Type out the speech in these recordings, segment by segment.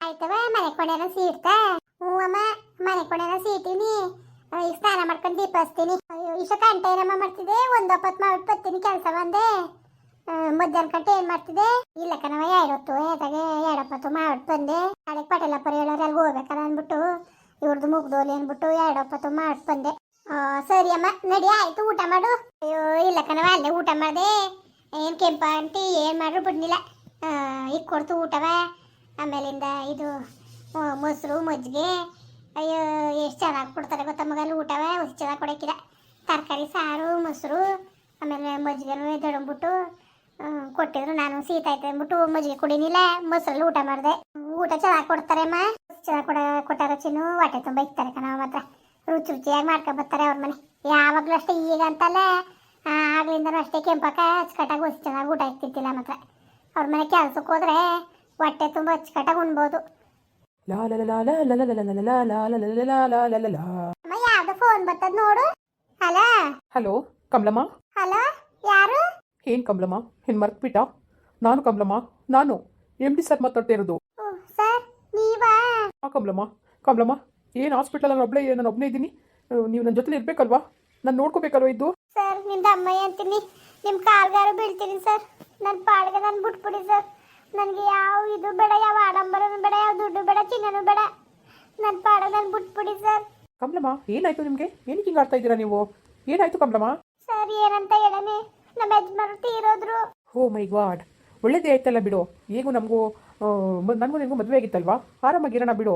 ಆಯ್ತವ ಮನೆ ಕೊಂಡೇನ ಸೀಡ್ತಾ ಹ್ಞೂ ಅಮ್ಮ ಮನೆ ಕೊಂಡೇನ ಸೀಟಿನಿ ಈಗ ಸ್ನಾನ ಮಾಡ್ಕೊಂಡು ದೀಪ ಹಚ್ತೀನಿ ಅಯ್ಯೋ, ಇಷ್ಟ ಗಂಟೆ ಏನಮ್ಮ ಮಾಡ್ತಿದ್ದೆ ಒಂದು ಒಪ್ಪತ್ತು ಮಾಡಿ ಬರ್ತೀನಿ ಕೆಲಸ ಬಂದೆ ಮಧ್ಯಾಹ್ನ ಗಂಟೆ ಏನ್ ಮಾಡ್ತಿದ್ದೆ ಇಲ್ಲ ಕಣವ ಎರಡು ಹೊತ್ತು? ಏತಾಗೆ ಎರಡು ಒಪ್ಪತ್ತು ಮಾಡ್ಬಿಟ್ಟು ಬಂದೆ. ನಾಳೆ ಪಟೇಲಪ್ಪರು ಹೇಳೋರು ಅಲ್ಲಿ ಹೋಗ್ಬೇಕಲ್ಲ ಅಂದ್ಬಿಟ್ಟು ಇವ್ರದ್ದು ಮುಗ್ದೋಲಿ ಅಂದ್ಬಿಟ್ಟು ಎರಡೊಪ್ಪತ್ತು ಮಾಡಿ ಬಂದೆ. ಸರಿ ಅಮ್ಮ, ನಡಿ, ಆಯ್ತು, ಊಟ ಮಾಡು. ಅಯ್ಯೋ, ಇಲ್ಲ ಕಣವ ಅಲ್ಲೇ ಊಟ ಮಾಡಿದೆ. ಏನು ಕೆಂಪ ಅಂಟಿ ಏನು ಮಾಡ್ರು ಬಿಡ್ನಿಲ್ಲ ಈಗ ಕೊಡ್ತು ಊಟವ. ಆಮೇಲಿಂದ ಇದು ಮೊಸರು, ಮಜ್ಜಿಗೆ, ಅಯ್ಯೋ, ಎಷ್ಟು ಚೆನ್ನಾಗಿ ಕೊಡ್ತಾರೆ ಗೊತ್ತಾ ಮಗಲ್ಲಿ ಊಟವ ಎಷ್ಟು ಚೆನ್ನಾಗಿ ಕೊಡೋಕ್ಕಿಲ್ಲ. ತರಕಾರಿ, ಸಾರು, ಮೊಸರು, ಆಮೇಲೆ ಮಜ್ಜಿಗೆನೂ ದಡಂಬಿಟ್ಟು ಕೊಟ್ಟಿದ್ರು. ನಾನು ಸೀತ ಆಯ್ತು ಅಂದ್ಬಿಟ್ಟು ಮಜ್ಜಿಗೆ ಕುಡಿನಿಲ್ಲ, ಮೊಸರಲ್ಲಿ ಊಟ ಮಾಡಿದೆ. ಊಟ ಚೆನ್ನಾಗಿ ಕೊಡ್ತಾರೆ ಅಮ್ಮ. ಚೆನ್ನಾಗಿ ಕೊಡ ಕೊಟ್ಟಾರ ಚಿನ್ನು ಹೊಟ್ಟೆ ತುಂಬ ಇಕ್ತಾರೆ ಕಣ ಮಾತ್ರ. ರುಚಿ ರುಚಿಯಾಗಿ ಮಾಡ್ಕೊಂಡು ಬರ್ತಾರೆ ಅವ್ರ ಮನೆ. ಯಾವಾಗಲೂ ಅಷ್ಟೇ ಈಗ ಅಂತಲ್ಲ ಆಗ್ಲಿಂದನೂ ಅಷ್ಟೇ ಕೆಂಪಕ್ಕ, ಅಚ್ಚುಕಟ್ಟಾಗಿ ಹೊಸ ಚೆನ್ನಾಗಿ ಊಟ ಇಕ್ತಿದ್ದಿಲ್ಲ ಮಾತ್ರ. ಅವ್ರ ಮನೆ ಕೆಲಸಕ್ಕೆ ಹೋದ್ರೆ ಹೊಟ್ಟೆ ತುಂಬ ಅಚ್ಚುಕಟ್ಟಾಗಿ ಉಣ್ಬೋದು ಅಮ್ಮ ಯಾವ್ದೋ ಫೋನ್ ಬರ್ತದ ನೋಡು ಹಲೋ ಹಲೋ ಕಮಲಮ್ಮ ಹಲೋ ಯಾರು ಏನ್ ಕಮಲಮ್ಮ ಏನ್ ಮರ್ತ್ಬಿಟ್ಟ ನಾನು ಕಮಲಮ್ಮ ನಾನು ಎಂ ಡಿ ಸರ್ ಮಾತಾಡ್ತಾ ಇರೋದು ಓ ಸರ್ ನೀವಾ ಹಾ ಕಮಲಮ್ಮ ಕಮಲಮ್ಮ ಏನು ಹಾಸ್ಪಿಟಲ್ ನಾನು ಒಬ್ಬಳೇ ನಾನು ಒಬ್ಬನೇ ಇದ್ದೀನಿ ನೀವು ನನ್ನ ಜೊತೆಲಿ ಇರಬೇಕಲ್ವಾ ನಾನು ನೋಡ್ಕೋಬೇಕಲ್ವ ಇದ್ದು ಸರ್ ನಿಮ್ದು ಅಮ್ಮಯ್ಯ ಅಂತೀನಿ ನಿಮ್ಮ ಕಾಲ್ಗಾರ ಬೀಳ್ತೀನಿ ಸರ್ ನನ್ನ ಪಾಡ್ಗೆ ನಾನು ಬಿಟ್ಬಿಡಿ ಸರ್ ನನಗೆ ಯಾವ ಇದು ಬೇಡ ಯಾವ ಆಡಂಬರನು ಬೇಡ ಯಾವ ದುಡ್ಡು ಬೇಡ ಚಿನ್ನನೂ ಬೇಡ. ನನ್ನ ಪಾಡದಲ್ಲಿ ನಾನು ಬಿಟ್ಬಿಡಿ ಸರ್. ಕಮಲಮ್ಮ ಏನಾಯ್ತು ನಿಮಗೆ? ಏನಕ್ಕೆ ಹಿಂಗೆ ಆಡ್ತಾ ಇದ್ದೀರಾ ನೀವು? ಏನಾಯ್ತು ಕಮಲಮ್ಮ? ಸರ್ ಏನಂತ ಹೇಳನೆ ನಮ್ಮ ಯಜಮಾನರು ತೀರೋದ್ರು. Oh my God. ಒಳ್ಳೇದೇ ಆಯ್ತಲ್ಲ ಬಿಡು. ಹೇಗೂ ನಮಗೂ ನನಗೂ ನಿಮಗೂ ಮದುವೆ ಆಗಿತ್ತಲ್ವಾ? ಆರಾಮಾಗಿರೋಣ ಬಿಡು.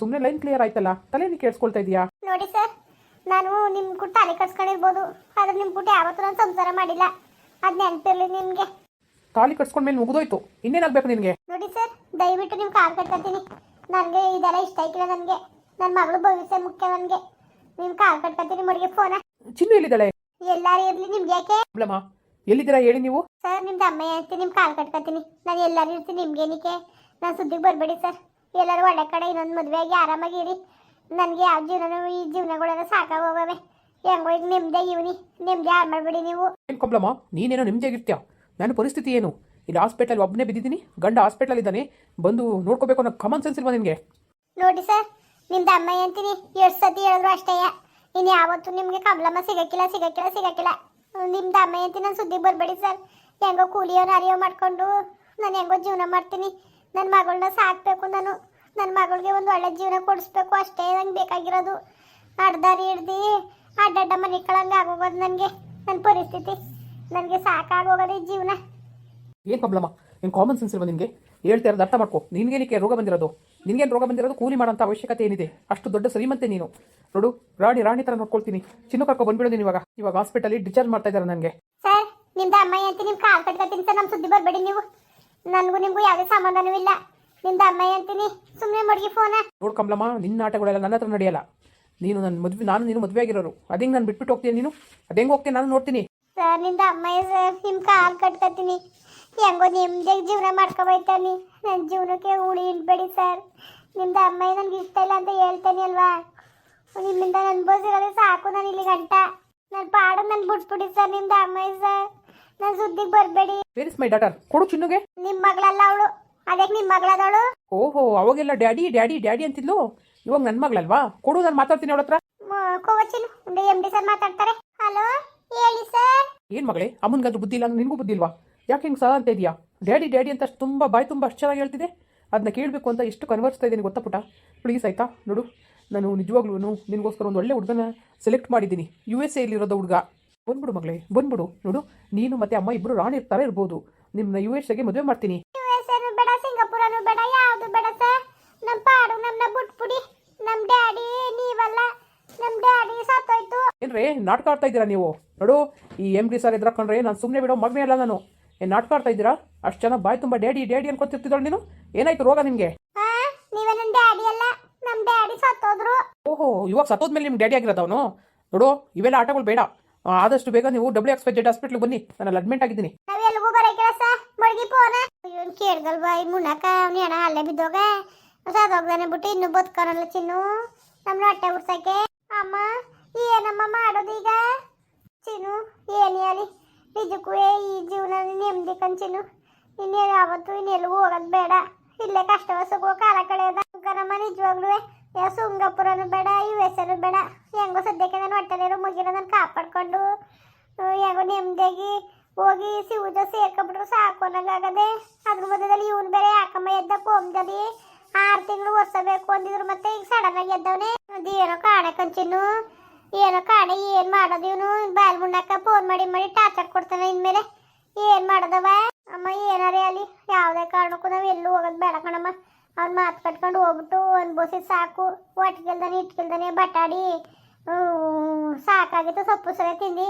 ಸುಮ್ಮನೆ ಲೈನ್ ಕ್ಲಿಯರ್ ಆಯ್ತಲ್ಲ. ತಲೆನೇ ಕೇಳಿಸ್ಕೊಳ್ತಾ ಇದೀಯಾ? ನೋಡಿ ಸರ್ ನಾನು ನಿಮ್ಮ ಕುಟ್ಟ ತಲೆ ಕಟ್ಸ್ಕೊಂಡಿರ್ಬೋದು. ಆದ್ರೆ ನಿಮ್ಮ ಕುಟ್ಟ ಯಾವತ್ತೂ ನಾನು ಸಂಸಾರ ಮಾಡಿಲ್ಲ. ಅದು ನೆನಪಿರ್ಲಿ ನಿಮಗೆ. ತಾಲಿ ಕಟ್ಸ್ಕೊಂಡ್ಮೇಲೆ ಮುಗಿದೋಯ್ತು. ಇನ್ನೇನಾಗ್ಬೇಕು ನಿನಗೆ? ನೋಡಿ ಸರ್ ದಯವಿಟ್ಟು ನೀವು ಕಾರ್ ಕಟ್ಕೊತೀನಿ ನನಗೆ ಇದೆಲ್ಲ ಇಷ್ಟ ಆಯ್ತಿಲ್ಲ ನನಗೆ. ನನ್ನ ಮಗಳು ಭವಿಷ್ಯ ಮುಖ್ಯ ನನಗೆ. ನೀವು ಕಾರ್ ಕಟ್ಕೊತೀನಿ ಮಡಿಗೆ ಫೋನ. ಚಿನ್ನು ಎಲ್ಲಿದ್ದಾಳೆ? ಎಲ್ಲಾರು ಇರ್ಲಿ ನಿಮ್ಗೆ ಯಾಕೆ? ಪ್ರಾಬ್ಲಮ್ ಎಲ್ಲಿದ್ದೀರಾ ಹೇಳಿ ನೀವು? ಸರ್ ನಿಮ್ದು ಅಮ್ಮ ಅಂತೀನಿ ನಿಮ್ ಕಾಲ್ ಕಟ್ಕೊತೀನಿ ನಾನು ಎಲ್ಲರೂ ಇರ್ತೀನಿ ನಿಮ್ಗೇನಿಕೆ ನಾನು ಸುದ್ದಿಗೆ ಬರಬೇಡಿ ಸರ್. ಎಲ್ಲರೂ ಒಳ್ಳೆ ಕಡೆ ಇನ್ನೊಂದು ಮದುವೆಯಾಗಿ ಆಗಿ ಆರಾಮಾಗಿರಿ ನನಗೆ ಯಾವ ಜೀವನನೂ ಈ ಜೀವನಗಳೆಲ್ಲ ಸಾಕಾಗೋಗವೆ. ಹೆಂಗೋ ಈಗ ನಿಮ್ಮದೇ ಇವನಿ ನಿಮ್ಮದೇ ಹಾಳು ಮಾಡಬೇಡಿ ನೀವು? ಏನು ಕಮಲಮ್ಮ ನೀನೇನೋ ನೆಮ್ಮದಿಯಾಗಿರ್ತೀಯ? ನನ್ನ ಪರಿಸ್ಥಿತಿ ಏನು? ಇಲ್ಲಿ ಹಾಸ್ಪಿಟಲ್ ಒಬ್ಬನೇ ಬಿದ್ದಿದ್ದೀನಿ, ಗಂಡ ಹಾಸ್ಪಿಟಲ್ ಇದ್ದಾನೆ, ಬಂದು ನೋಡ್ಕೋಬೇಕು ಅನ್ನೋ ಕಾಮನ್ ಸೆನ್ಸ್ ಇಲ್ವಾ ನಿಮಗೆ ನೋಡಿ ಸರ್, ನಿಮ್ದು ಅಮ್ಮ ಅಂತೀನಿ ಎಷ್ಟು ಸತಿ ಹೇಳಿದ್ರು ಅಷ್ಟೇ. ಇನ್ನು ಯಾವತ್ತು ನಿಮಗೆ ಕಮಲಮ್ಮ ಸಿಗಕ್ಕಿಲ್ಲ ಸಿಗಕ್ಕಿಲ್ಲ ಸಿಗಕ್ಕಿಲ್ಲ. ನಿಮ್ದು ಅಮ್ಮ ಅಂತೀನಿ ನಾನು ಸುದ್ದಿಗೆ ಬರಬೇಡಿ ಸರ್. ಹೆಂಗೋ ಕೂಲಿಯೋ ನಾರಿಯೋ ಮಾಡಿಕೊಂಡು ನಾನು ಹೆಂಗೋ ಜೀವನ ಮಾಡ್ತೀನಿ. ನನ್ನ ಮಗಳನ್ನ ಸಾಕಬೇಕು ನಾನು. ನನ್ನ ಮಗಳಿಗೆ ಒಂದು ಒಳ್ಳೆ ಜೀವನ ಕೊಡಿಸ್ಬೇಕು, ಅಷ್ಟೇ ನಂಗೆ ಬೇಕಾಗಿರೋದು. ಅಡ್ದಾರಿ ಹಿಡ್ದು ಅಡ್ಡಡ್ಡ ಮನೆ ಕಳಂಗೆ ಆಗೋಗೋದು ನನಗೆ ನನ್ನ ಪರಿಸ್ಥಿತಿ. ನನಗೆ ಸಾಕಾಗೋಗದೆ ಜೀವನ. ಏನು ಪ್ರಾಬ್ಲಮ್? ಏನು ಕಾಮನ್ ಸೆನ್ಸ್ ಇಲ್ವಾ ನಿಮಗೆ ಹೇಳ್ತಾ ಇರೋದು ಅರ್ಥ ಮಾಡ್ಕೋ. ನಿನ್ಗೇನಕ್ಕೆ ರೋಗ ಬಂದಿರೋದು? ನಿನಗೇನು ರೋಗ ಬಂದಿರೋದು? ಕೂಲಿ ಮಾಡೋಂಥ ಅವಶ್ಯಕತೆ ಏನಿದೆ? ಅಷ್ಟು ದೊಡ್ಡ ಶ್ರೀಮಂತೆ ನೀನು. ನೋಡು ರಾಣಿ ರಾಣಿ ಥರ ನೋಡ್ಕೊಳ್ತೀನಿ. ಚಿನ್ನ ಕರ್ಕೊ ಬಂದ್ಬಿಡೋದು ನೀವಾಗ ಇವಾಗ. ಇವಾಗ ಹಾಸ್ಪಿಟಲಿ ಡಿಸ್ಚಾರ್ಜ್ ಮಾಡ್ತಾ ಇದ್ದಾರೆ ನನಗೆ. ಸರ್ ನಿಮ್ದು ಅಮ್ಮ ಅಂತ ನಿಮ್ ಕಾಲ್ ಕಟ್ಕೊತೀನಿ ಸರ್ ನಮ್ಮ ಸುದ್ದಿ ಬರಬೇಡಿ ನೀವು. ನನಗೂ ನಿಮಗೂ ಯಾವುದೇ ಸಂಬಂಧನೂ ಇಲ್ಲ. ನಿಮ್ದು ಅಮ್ಮ ಅಂತೀನಿ ಸುಮ್ಮನೆ ಮಡಗಿ ಫೋನ ನೋಡು ಕಮಲಮ್ಮ ನಿನ್ನ ಆಟಗಳೆಲ್ಲ ನನ್ನ ಹತ್ರ ನಡೆಯಲ್ಲ. ನೀನು ನನ್ನ ಮದುವೆ ನಾನು ನೀನು ಮದುವೆ ಆಗಿರೋರು ಅದೇ ನಾನು ಬಿಟ್ಬಿಟ್ಟು ಹೋಗ್ತೀನಿ ನೀನು? ಅದೇ ಹೋಗ್ತೀನಿ ನಾನು ನೋಡ್ತೀನಿ. ಸರ್ನಿಂದ ಅಮ್ಮ ಸರ್ ನಿಮ್ಮ ಕಾಲ್ ಕಟ್ಕೊತೀನಿ. ಹೆಂಗೋ ನಿಮ್ದೇ ಜೀವನ ಮಾಡ್ಕೊಬೈತಾನಿ. ನನ್ನ ಜೀವನಕ್ಕೆ ಉಳಿ ಇಡ್ಬೇಡಿ ಸರ್ ನಿಮ್ದು ಅಮ್ಮ ನನಗೆ ಇಷ್ಟ ಇಲ್ಲ ಅಂತ ಹೇಳ್ತೇನೆ ಅಲ್ವಾ? ನಿಮ್ಮಿಂದ ಅನ್ಭವಿಸಿರೋದೇ ಸಾಕು ನಾನು ಇಲ್ಲಿ ಗಂಟ ನನ್ನ ಪಾಡು ನನ್ನ ಬಿಟ್ಬಿಡಿ ಸರ್ ನಿಮ್ದು ಅಮ್ಮ ಸರ್ ನನ್ನ ಸುದ್ದಿಗೆ ಬರಬೇಡಿ. ವೇರ್ ಇಸ್ ಮೈ ಡಾಟರ್ ಕೊಡು ಚಿನ್ನುಗೆ. ನಿಮ್ಮ ಮಗಳಲ್ಲ ಅವಳು. ಅದಕ್ಕೆ ನಿಮ್ಮ ಮಗಳದವಳು ಓಹೋ ಅವಾಗೆಲ್ಲ ಡ್ಯಾಡಿ ಡ್ಯಾಡಿ ಡ್ಯಾಡಿ ಅಂತಿದ್ಲು? ಇವಾಗ ನನ್ನ ಮಗಳಲ್ವಾ? ಕೊಡು ನಾನು ಮಾತಾಡ್ತೀನಿ ಅವಳ ಹತ್ರ ಕೋವಚಿಲು ಎಂ ಡಿ ಸರ್ ಮಾತಾಡ್ತಾರೆ. ಹಲೋ ಹೇಳಿ ಸರ್. ಏನ್ ಮಗಳೇ ಅಮ್ಮನಿಗಾದ್ರೂ ಬುದ್ಧಿ ಇಲ್ಲ ನಿನಗೂ ಬುದ್ಧಿ ಇಲ್ವಾ? ಯಾಕೆ ಹಿಂಗೆ ಸಹ ಅಂತ ಇದೆಯಾ? ಡ್ಯಾಡಿ ಡ್ಯಾಡಿ ಅಂತ ಅಷ್ಟು ತುಂಬ ಬಾಯಿ ತುಂಬ ಅಷ್ಟು ಚೆನ್ನಾಗಿ ಹೇಳ್ತಿದೆ. ಅದನ್ನ ಕೇಳಬೇಕು ಅಂತ ಎಷ್ಟು ಕನ್ವರ್ಸ್ತಾ ಇದ್ದೀನಿ ಗೊತ್ತಾ ಪುಟ ಪ್ಲೀಸ್ ಆಯಿತಾ? ನೋಡು ನಾನು ನಿಜವಾಗ್ಲೂ ನಿನಗೋಸ್ಕರ ಒಂದು ಒಳ್ಳೆ ಹುಡುಗನ ಸೆಲೆಕ್ಟ್ ಮಾಡಿದ್ದೀನಿ. ಯು ಎಸ್ ಎಲ್ಲಿರೋದು ಹುಡುಗ. ಬಂದ್ಬಿಡು ಮಗಳೇ ಬಂದ್ಬಿಡು. ನೋಡು ನೀನು ಮತ್ತೆ ಅಮ್ಮ ಇಬ್ಬರು ರಾಣಿ ಇರ್ತಾರೆ ಇರ್ಬೋದು. ನಿಮ್ಮನ್ನ ಯು ಎಸ್ ಎಗೆ ಮದುವೆ ಮಾಡ್ತೀನಿ. ಏನ್ರೇ ನಾಟಕ ಆಡ್ತಾ ಇದ್ದೀರಾ ನೀವು? ನೋಡು ಈ ಎಂ ಡಿ ಸರ್ ಎದ್ರಾಕೊಂಡ್ರೆ ನಾನು ಸುಮ್ಮನೆ ಬಿಡೋ ಮಗನೇ ಅಲ್ಲ ನಾನು. ಏನು ನಾಟಕ ಆಡ್ತಾ ಇದ್ದೀರಾ? ಅಷ್ಟು ಜನ ಬಾಯಿ ತುಂಬ ಡ್ಯಾಡಿ ಡ್ಯಾಡಿ ಅನ್ಕೊತಿರ್ತಿದ್ದಾಳೆ ನೀನು? ಏನಾಯ್ತು ರೋಗ ನಿಮಗೆ? ಓಹೋ ಇವಾಗ ಸತ್ತೋದ್ಮೇಲೆ ನಿಮ್ಮ ಡ್ಯಾಡಿ ಆಗಿರೋದವನು ನೋಡು ಇವೆಲ್ಲ ಆಟಗಳು ಬೇಡ. ಆದಷ್ಟು ಬೇಗ ನೀವು ಡಬ್ಲ್ಯೂ ಎಕ್ಸ್ ಜೆಡ್ ಹಾಸ್ಪಿಟ್ಲಿಗೆ ಬನ್ನಿ. ನಾನು ಅಡ್ಮಿಟ್ ಆಗಿದ್ದೀನಿ. ಕೇಳ್ದಲ್ವಾ ಈ ಮುನ್ನಕ ಅವ್ನ ಹೆಣ ಅಲ್ಲೇ ಬಿದ್ದೋಗ. ಸದೋಗ್ದಾನೆ ಬಿಟ್ಟು ಇನ್ನು ಬದುಕೋನಲ್ಲ ಚಿನ್ನು. ನಮ್ಮ ಹೊಟ್ಟೆ ಉಡ್ಸಕ್ಕೆ. ಅಮ್ಮ ಏನಮ್ಮ ಮಾಡೋದು ಚಿನ್ನು ಏನ್ ಹೇಳಿ ನಿಜಕ್ಕೂ ಈ ಜೀವನ ನೆಮ್ಮದಿ ಕಂಚಿನು ಇನ್ನೇನು ಯಾವತ್ತು ಇನ್ನೆಲ್ಗೂ ಹೋಗೋದು ಬೇಡ. ಇಲ್ಲೇ ಕಷ್ಟ ಸುಖ ಕಾಲ ಕಳೆಯೋದ ನಮ್ಮ ನಿಜವಾಗ್ಲೂ ಯಾವ ಸುಂಗಾಪುರನು ಬೇಡ ಯು ಎಸ್ ಎನು ಬೇಡ. ಹೆಂಗೋ ಸದ್ಯಕ್ಕೆ ನಾನು ಹೊಟ್ಟೆಲಿರೋ ಮುಗಿರೋದನ್ನು ನಾನು ಕಾಪಾಡ್ಕೊಂಡು ಹೆಂಗೋ ನೆಮ್ಮದಿಯಾಗಿ ಹೋಗಿ ಸಿವುದ ಸೇರ್ಕೊಂಡ್ಬಿಟ್ರು ಸಾಕು ಅನ್ನೋಂಗಾಗದೆ ಅದ್ರ ಮಧ್ಯದಲ್ಲಿ ಇವನು ಬೇರೆ ಯಾಕಮ್ಮ ಎದ್ದ ಕೋಮ್ದಲ್ಲಿ ಆರು ತಿಂಗಳು ಒರ್ಸಬೇಕು ಅಂದಿದ್ರು ಮತ್ತೆ ಈಗ ಸಡನ್ ಆಗಿ ಎದ್ದವನೆ. ಅದೇನೋ ಕಾಣೆ ಕಂಚಿನ್ನು ಏನೋ ಕಾಣೆ, ಏನು ಮಾಡೋದು ಇವನು? ಬಾಲ್ ಮುಣ್ಣಕ್ಕ ಫೋನ್ ಮಾಡಿ ಮಾಡಿ ಟಾರ್ಚರ್ ಕೊಡ್ತಾನೆ ಇನ್ಮೇಲೆ ಏನು ಮಾಡೋದವ ಅಮ್ಮ, ಏನಾರೇ ಅಲ್ಲಿ? ಯಾವುದೇ ಕಾರಣಕ್ಕೂ ನಾವು ಎಲ್ಲೂ ಹೋಗೋದು ಬೇಡ ಕಣಮ್ಮ. ಅವ್ನು ಮಾತು ಕಟ್ಕೊಂಡು ಹೋಗ್ಬಿಟ್ಟು ಅನ್ಬೋಸಿ ಸಾಕು. ಒಟ್ಟಿಗೆಲ್ದಾನೆ ಇಟ್ಕೆಲ್ದಾನೆ ಬಟಾಡಿ ಸಾಕಾಗಿತ್ತು, ಸೊಪ್ಪು ಸರಿ ತಿಂದು.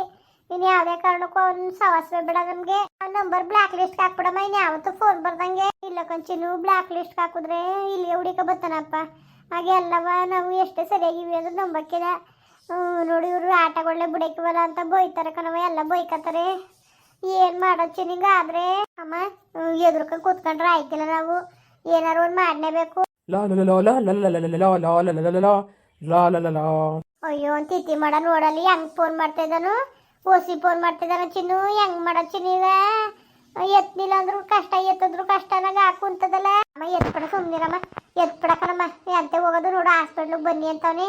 ಇನ್ನು ಯಾವುದೇ ಕಾರಣಕ್ಕೂ ಅವ್ನು ಸವಾಸವೇ ಬೇಡ ನಮಗೆ. ನಂಬರ್ ಬ್ಲಾಕ್ ಲಿಸ್ಟ್ ಹಾಕ್ಬಿಡಮ್ಮ ಇನ್ನು ಯಾವತ್ತೂ ಫೋನ್ ಬರ್ದಂಗೆ. ಇಲ್ಲ ಕಂಚಿನು ಬ್ಲಾಕ್ ಲಿಸ್ಟ್ ಹಾಕಿದ್ರೆ ಇಲ್ಲಿ ಹುಡುಕ ಬರ್ತಾನಪ್ಪ. ಹಾಗೆ ಅಲ್ಲವ, ನಾವು ಎಷ್ಟೇ ಸರಿಯಾಗಿವಿ ಅಂದ್ರೆ ನಂಬಕ್ಕಿಲ್ಲ. ನೋಡಿ ಇವರು ಆಟಗಳೇ ಬಿಡಕ್ಕಿವಲ್ಲ ಅಂತ ಬೈತಾರೆ ಕಣವ ಎಲ್ಲ ಬೈಕತ್ತಾರೆ ಏನ್ ಮಾಡೋದು ನಿಂಗೆ ಆದ್ರೆ ಅಮ್ಮ ಎದುರ್ಕ ಕೂತ್ಕೊಂಡ್ರೆ ಆಯ್ತಿಲ್ಲ ನಾವು ಏನಾರು ಒಂದು ಮಾಡಲೇಬೇಕು ಅಯ್ಯೋ ಅಂತ ತಿಥಿ ಮಾಡ ನೋಡಲಿ ಹೆಂಗ್ ಫೋನ್ ಮಾಡ್ತಾ ಇದ್ದಾನು ಓಸಿ ಫೋನ್ ಮಾಡ್ತಿದ್ದಾನ ಚಿನ್ನು ಹೆಂಗ್ ಮಾಡೋ ಚಿನ್ನೀಗ ಎತ್ನಿಲ್ಲ ಅಂದ್ರು ಕಷ್ಟ ಎತ್ತಿದ್ರು ಕಷ್ಟನಾಗ ಹಾಕುಂತದಲ್ಲ ಅಮ್ಮ ಎತ್ಪಡ ಸುಮ್ನಿರಮ್ಮ ಎತ್ಬಿಡ ಕಣಮ್ಮ ಎಂತೆ ಹೋಗೋದು ನೋಡು ಹಾಸ್ಪಿಟ್ಲಿಗೆ ಬನ್ನಿ ಅಂತವನಿ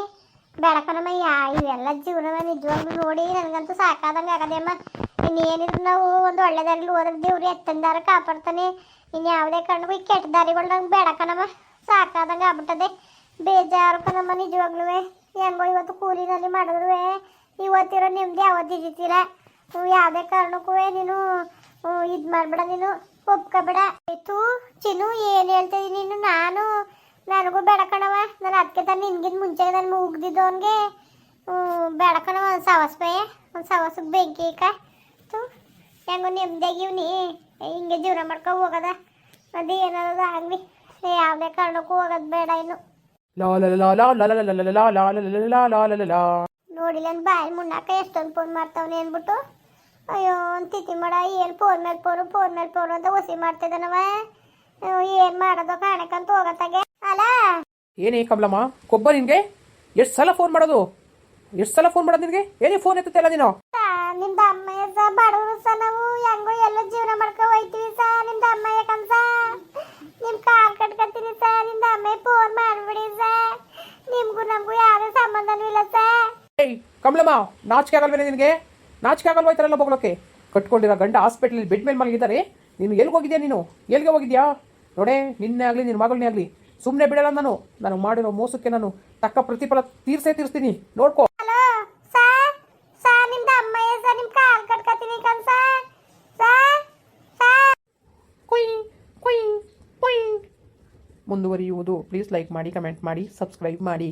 ಬೇಡ ಕಣಮ್ಮ ಯಾ ಇವೆಲ್ಲ ಜೀವನ ನಿಜವಾಗ್ಲೂ ನೋಡಿ ನನಗಂತೂ ಸಾಕಾದಂಗೆ ಆಗದೇಮ್ಮ ಇನ್ನೇನಿದ್ರು ನಾವು ಒಂದು ಒಳ್ಳೆ ದಾರಿಲಿ ದೇವ್ರು ಎತ್ತಂದಾರ ಕಾಪಾಡ್ತಾನೆ. ಇನ್ನು ಯಾವುದೇ ಕಾರಣಕ್ಕೂ ಈ ಕೆಟ್ಟ ದಾರಿಗಳು ನಂಗೆ ಬೇಡಕನಮ್ಮ ಸಾಕಾದಂಗೆ ಆಗ್ಬಿಟ್ಟದೆ. ಬೇಜಾರು ಕಣಮ್ಮ ನಿಜವಾಗ್ಲೂ. ಹೆಂಗೋ ಇವತ್ತು ಕೂಲಿನಲ್ಲಿ ಮಾಡಿದ್ರು. ಇವತ್ತಿರೋ ನೆಮ್ಮದಿ ನೀವು ಯಾವುದೇ ಕಾರಣಕ್ಕೂ ನೀನು ಇದು ಮಾಡಬೇಡ ನೀನು. ಒಪ್ಕೊಬೇಡ. ಆಯಿತು, ಚಿನ್ನು, ಏನು ಹೇಳ್ತಿದ್ದೀನಿ ನೀನು? ನಾನು ನನಗೂ ಬೇಡ ಕಣವ ನಾನು ಅದಕ್ಕೆ ತಾನು ನಿನ್ಗಿಂತ ಮುಂಚೆ ನಾನು ಮುಗ್ದಿದ್ದು ಅವನಿಗೆ ಬೇಡ ಕಣವ ಒಂದು ಸವಾಸ ಬೇ ಒಂದು ಸವಾಸಕ್ಕೆ ಬೆಂಕಿ ಇಕ್ಕ ತು ಹೆಂಗೋ ನೆಮ್ಮದಿಯಾಗಿವ್ನಿ ಹಿಂಗೆ ಜೀವನ ಮಾಡ್ಕೊ ಹೋಗದ ಅದು ಏನದ ಆಗಲಿ ಯಾವುದೇ ಕಾರಣಕ್ಕೂ ಹೋಗೋದು ಬೇಡ ಇನ್ನು ನೋಡಿಲ್ಲ ನನ್ನ ಬಾಯಿ ಮುನ್ನಾಕ ಎಷ್ಟೊಂದು ಫೋನ್ ಮಾಡ್ತಾವನೆ ಅಂದ್ಬಿಟ್ಟು ಅಯ್ಯೋ ಒಂದು ತಿಥಿ ಮಾಡ ಏನು ಫೋನ್ ಮೇಲೆ ಫೋನು ಫೋನ್ ಮೇಲೆ ಫೋನು ಅಂತ ಒಸಿ ಮಾಡ್ತಿದ್ದಾನವ ಏನು ಮಾಡೋದು ಕಾಣಕ್ಕಂತ ಹೋಗತ್ತಾಗೆ ಅಲ್ಲ ಏನೇ ಕಮಲಮ್ಮ ಕೊಬ್ಬ ನಿನ್ಗೆ? ಎಷ್ಟು ಸಲ ಫೋನ್ ಮಾಡೋದು? ಎಷ್ಟು ಸಲ ಫೋನ್ ಮಾಡೋದು ನಿನಗೆ? ಏನೇ ಫೋನ್ ಎತ್ತುತ್ತಿಲ್ಲ ನೀನು? ನಿಮ್ದ ಅಮ್ಮ ಸ ಬಡವರು ಸ ನಾವು ಹೆಂಗೋ ಎಲ್ಲ ಜೀವನ ಮಾಡ್ಕೊ ಹೋಯ್ತೀವಿ ಸ ನಿಮ್ದ ಅಮ್ಮಯ್ಯ ಕನ್ಸ ನಿಮ್ ಕಟ್ ಕಟ್ಕೊತೀನಿ ಸ ನಿಮ್ದ ಅಮ್ಮ ಫೋನ್ ಮಾಡ್ಬಿಡಿ ಸ. ನಿಮ್ಗೂ ನಮಗೂ ಯಾವುದೇ ಸಂಬಂಧನೂ ಇಲ್ಲ ಸ. ಏಯ್ ಕಮಲಮ್ಮ ನಾಚಿಕೆ ಆಗಲ್ವೇನೆ ನಿನಗೆ? ನಾಚಿಕೆ ಆಗಲ್ವಾ ಈ ಥರ ಎಲ್ಲ ಬೊಗಳೋಕೆ ಕಟ್ಕೊಂಡಿರೋ ಗಂಡ ಹಾಸ್ಪಿಟ್ಲಲ್ಲಿ ಬೆಡ್ ಮೇಲೆ ಮಲಗಿದ್ದಾರೆ. ನೀನು ಎಲ್ಲಿಗೆ ಹೋಗಿದ್ಯಾ ನೀನು? ಎಲ್ಲಿಗೆ ಹೋಗಿದ್ಯಾ? ನೋಡೇ ನಿನ್ನೆ ಆಗಲಿ ನಿನ್ನ ಮಗಳನ್ನೇ ಆಗಲಿ. ಸುಮ್ಮನೆ ಬಿಡಲ್ಲ ನಾನು. ನಾನು ಮಾಡಿರೋ ಮೋಸಕ್ಕೆ ನಾನು ತಕ್ಕ ಪ್ರತಿಫಲ ತೀರ್ಸೇ ತೀರಿಸ್ತೀನಿ. ನೋಡ್ಕೋ. ಮುಂದುವರಿಯುವುದು. ಪ್ಲೀಸ್ ಲೈಕ್ ಮಾಡಿ ಕಮೆಂಟ್ ಮಾಡಿ ಸಬ್ಸ್ಕ್ರೈಬ್ ಮಾಡಿ.